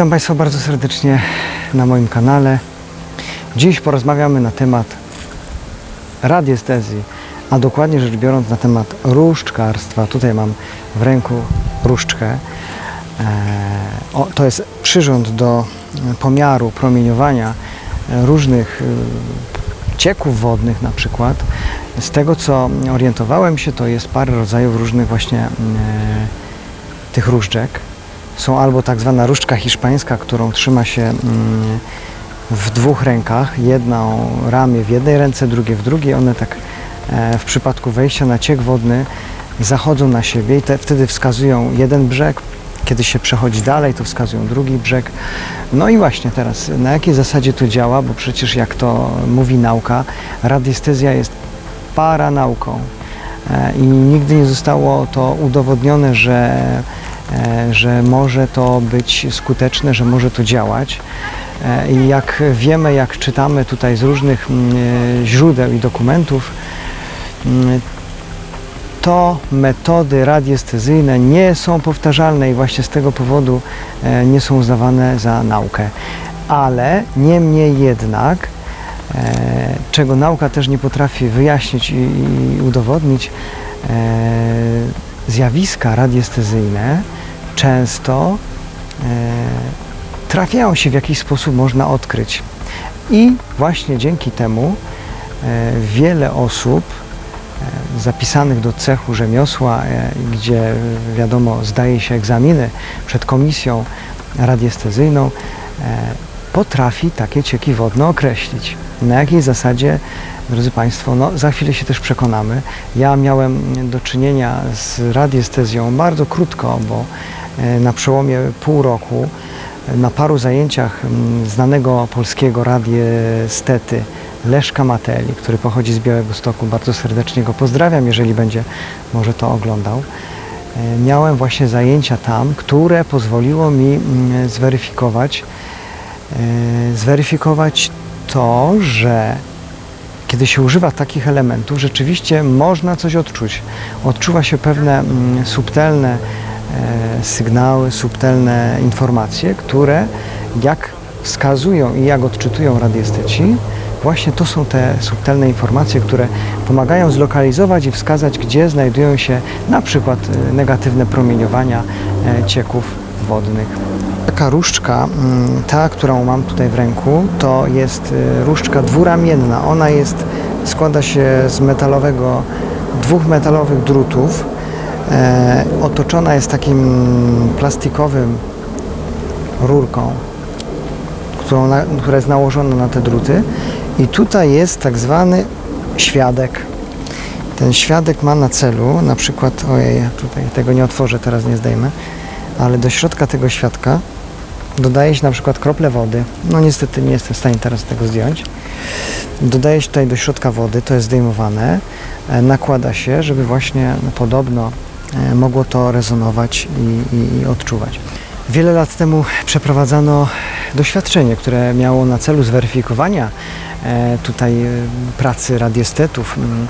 Witam Państwa bardzo serdecznie na moim kanale. Dziś porozmawiamy na temat radiestezji, a dokładnie rzecz biorąc na temat różdżkarstwa. Tutaj mam w ręku różdżkę. O, to jest przyrząd do e, pomiaru promieniowania e, różnych e, cieków wodnych na przykład. Z tego co orientowałem się, to jest parę rodzajów różnych właśnie e, tych różdżek. Są albo tak zwana różdżka hiszpańska, którą trzyma się mm, w dwóch rękach. Jedną ramię w jednej ręce, drugie w drugiej. One tak e, w przypadku wejścia na ciek wodny zachodzą na siebie i te, wtedy wskazują jeden brzeg. Kiedy się przechodzi dalej, to wskazują drugi brzeg. No i właśnie teraz, na jakiej zasadzie to działa, bo przecież jak to mówi nauka, radiestezja jest paranauką E, i nigdy nie zostało to udowodnione, że, że może to być skuteczne, że może to działać. E, I jak wiemy, jak czytamy tutaj z różnych mm, e, źródeł i dokumentów, mm, to metody radiestezyjne nie są powtarzalne i właśnie z tego powodu e, nie są uznawane za naukę. Ale niemniej jednak, e, czego nauka też nie potrafi wyjaśnić i, udowodnić, e, zjawiska radiestezyjne często e, trafiają się w jakiś sposób można odkryć. I właśnie dzięki temu e, wiele osób e, zapisanych do cechu rzemiosła, gdzie wiadomo zdaje się egzaminy przed komisją radiestezyjną, potrafi takie cieki wodne określić. Na jakiej zasadzie, drodzy Państwo, no za chwilę się też przekonamy. Ja miałem do czynienia z radiestezją bardzo krótko, bo na przełomie pół roku e, na paru zajęciach znanego polskiego radiestety Leszka Mateli, który pochodzi z Białego Stoku, bardzo serdecznie go pozdrawiam, jeżeli będzie może to oglądał. E, Miałem właśnie zajęcia tam, które pozwoliło mi zweryfikować, e, zweryfikować to, że kiedy się używa takich elementów, rzeczywiście można coś odczuć. Odczuwa się pewne subtelne e, sygnały, subtelne informacje, które jak wskazują i jak odczytują radiesteci, właśnie to są te subtelne informacje, które pomagają zlokalizować i wskazać, gdzie znajdują się na przykład e, negatywne promieniowania e, cieków wodnych. Taka różdżka, mm, ta, którą mam tutaj w ręku, to jest różdżka dwuramienna. Ona jest, składa się z metalowego, dwóch metalowych drutów. E, otoczona jest takim plastikowym rurką, którą która jest nałożona na te druty. I tutaj jest tak zwany świadek. Ten świadek ma na celu, na przykład, ojej, tutaj tego nie otworzę, teraz nie zdejmę, ale do środka tego świadka dodaje się na przykład krople wody. No niestety nie jestem w stanie teraz tego zdjąć. Dodaje się tutaj do środka wody, to jest zdejmowane, e, nakłada się, żeby właśnie no, podobno mogło to rezonować i, i, i odczuwać. Wiele lat temu przeprowadzano doświadczenie, które miało na celu zweryfikowania e, tutaj e, pracy radiestetów mm,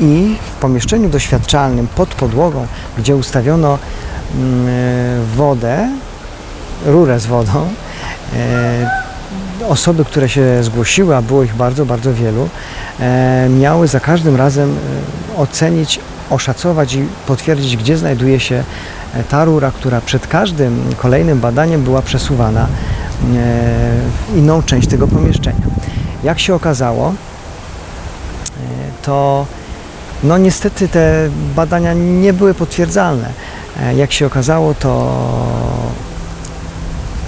i w pomieszczeniu doświadczalnym pod podłogą, gdzie ustawiono mm, e, wodę, rurę z wodą, e, osoby, które się zgłosiły, a było ich bardzo, bardzo wielu, e, miały za każdym razem e, ocenić, oszacować i potwierdzić, gdzie znajduje się e, ta rura, która przed każdym kolejnym badaniem była przesuwana e, w inną część tego pomieszczenia. Jak się okazało, e, to no niestety te badania nie były potwierdzalne. Jak się okazało, to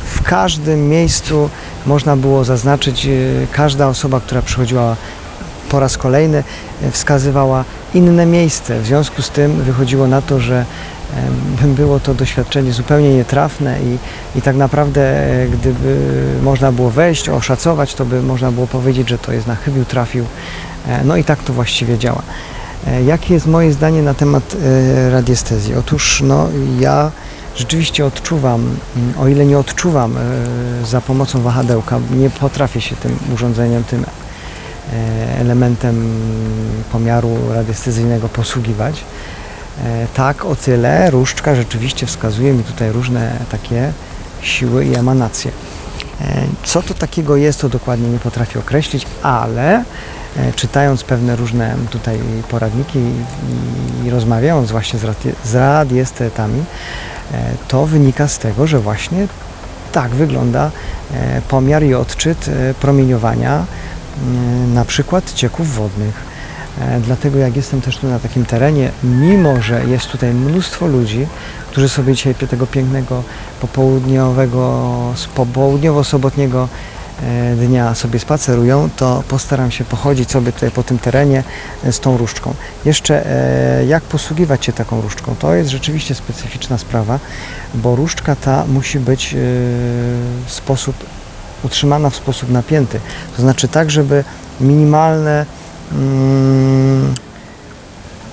w każdym miejscu można było zaznaczyć, każda osoba, która przychodziła po raz kolejny, e, wskazywała inne miejsce. W związku z tym wychodziło na to, że było to doświadczenie zupełnie nietrafne i, i tak naprawdę e, gdyby można było wejść, oszacować, to by można było powiedzieć, że to jest na chybił trafił. E, No i tak to właściwie działa. Jakie jest moje zdanie na temat radiestezji? Otóż no, ja rzeczywiście odczuwam, mm, o ile nie odczuwam za pomocą wahadełka, nie potrafię się tym urządzeniem, tym elementem pomiaru radiestezyjnego posługiwać. E, Tak, o tyle różdżka rzeczywiście wskazuje mi tutaj różne takie siły i emanacje. E, Co to takiego jest, to dokładnie nie potrafię określić, ale e, czytając pewne różne tutaj poradniki i, rozmawiając właśnie z, radie, z radiestetami, e, to wynika z tego, że właśnie tak wygląda e, pomiar i odczyt e, promieniowania e, na przykład cieków wodnych. E, Dlatego jak jestem też tu na takim terenie, mimo że jest tutaj mnóstwo ludzi, którzy sobie dzisiaj tego pięknego popołudniowego, popołudniowo-sobotniego e, dnia sobie spacerują, to postaram się pochodzić sobie tutaj po tym terenie e, z tą różdżką. Jeszcze e, jak posługiwać się taką różdżką? To jest rzeczywiście specyficzna sprawa, bo różdżka ta musi być e, w sposób utrzymana w sposób napięty. To znaczy tak, żeby minimalne mm,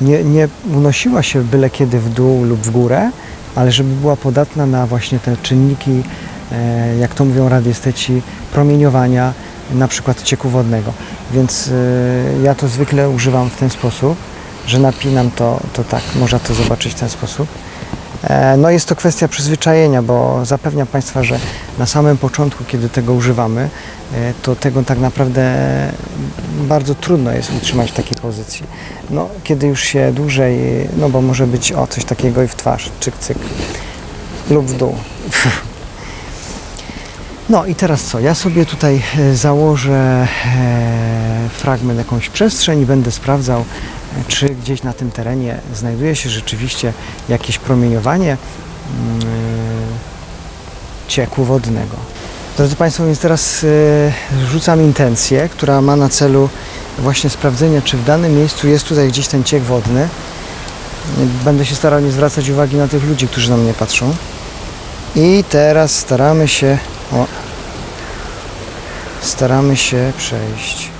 nie, nie unosiła się byle kiedy w dół lub w górę, ale żeby była podatna na właśnie te czynniki, e, jak to mówią radiesteci, promieniowania, na przykład cieku wodnego. Więc e, ja to zwykle używam w ten sposób, że napinam to, to tak, można to zobaczyć w ten sposób. E, No jest to kwestia przyzwyczajenia, bo zapewniam Państwa, że na samym początku, kiedy tego używamy, e, to tego tak naprawdę bardzo trudno jest utrzymać w takiej pozycji. No, kiedy już się dłużej, no bo może być o coś takiego i w twarz, czyk, cyk, lub w dół. No i teraz co? Ja sobie tutaj e, założę fragment, jakąś przestrzeń i będę sprawdzał, czy gdzieś na tym terenie znajduje się rzeczywiście jakieś promieniowanie mm, cieku wodnego. Drodzy Państwo, więc teraz e, rzucam intencję, która ma na celu właśnie sprawdzenie, czy w danym miejscu jest tutaj gdzieś ten ciek wodny. Będę się starał nie zwracać uwagi na tych ludzi, którzy na mnie patrzą. I teraz staramy się. O, staramy się przejść.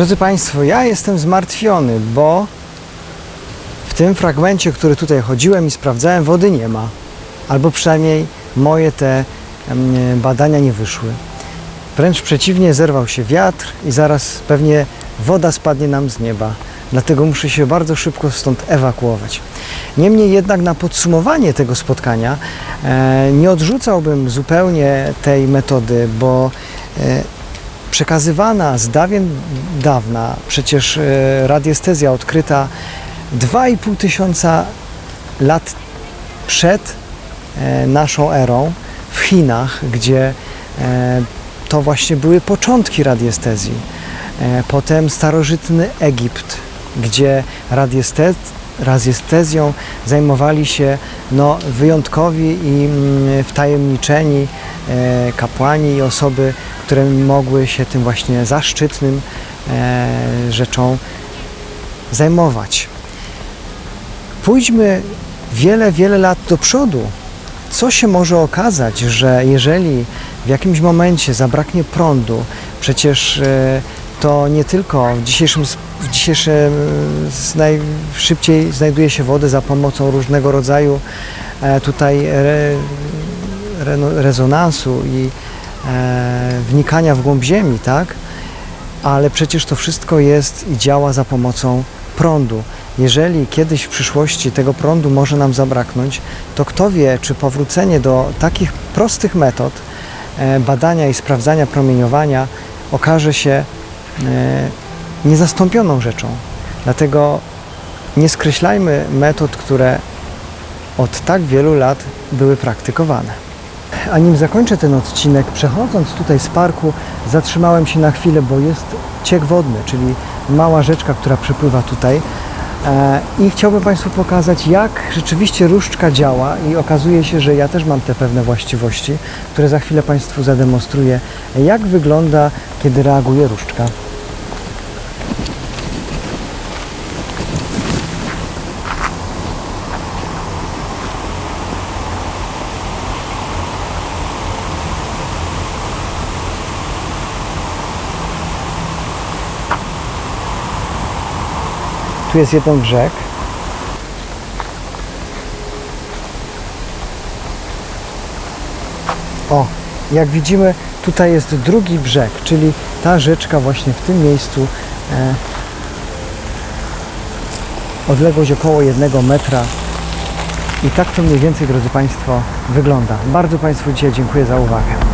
Drodzy Państwo, ja jestem zmartwiony, bo w tym fragmencie, który tutaj chodziłem i sprawdzałem, wody nie ma. Albo przynajmniej moje te badania nie wyszły. Wręcz przeciwnie, zerwał się wiatr i zaraz pewnie woda spadnie nam z nieba. Dlatego muszę się bardzo szybko stąd ewakuować. Niemniej jednak na podsumowanie tego spotkania e, nie odrzucałbym zupełnie tej metody, bo e, przekazywana z dawien dawna, przecież e, radiestezja odkryta 2,5 tysiąca lat przed e, naszą erą w Chinach, gdzie e, to właśnie były początki radiestezji. Potem starożytny Egipt, gdzie radieste, radiestezją zajmowali się no, wyjątkowi i mm, wtajemniczeni e, kapłani i osoby, które mogły się tym właśnie zaszczytnym e, rzeczą zajmować. Pójdźmy wiele, wiele lat do przodu. Co się może okazać, że jeżeli w jakimś momencie zabraknie prądu, przecież e, to nie tylko w dzisiejszym, dzisiejszym e, najszybciej znajduje się wodę za pomocą różnego rodzaju e, tutaj re, re, rezonansu i e, wnikania w głąb ziemi, tak? Ale przecież to wszystko jest i działa za pomocą prądu. Jeżeli kiedyś w przyszłości tego prądu może nam zabraknąć, to kto wie, czy powrócenie do takich prostych metod badania i sprawdzania promieniowania okaże się niezastąpioną rzeczą. Dlatego nie skreślajmy metod, które od tak wielu lat były praktykowane. a nim zakończę ten odcinek, przechodząc tutaj z parku, zatrzymałem się na chwilę, bo jest ciek wodny, czyli mała rzeczka, która przepływa tutaj. E, I chciałbym Państwu pokazać, jak rzeczywiście różdżka działa i okazuje się, że ja też mam te pewne właściwości, które za chwilę Państwu zademonstruję, jak wygląda, kiedy reaguje różdżka. Tu jest jeden brzeg. O, jak widzimy, tutaj jest drugi brzeg, czyli ta rzeczka właśnie w tym miejscu. E, odległość około jednego metra. I tak to mniej więcej, drodzy Państwo, wygląda. Bardzo Państwu dzisiaj dziękuję za uwagę.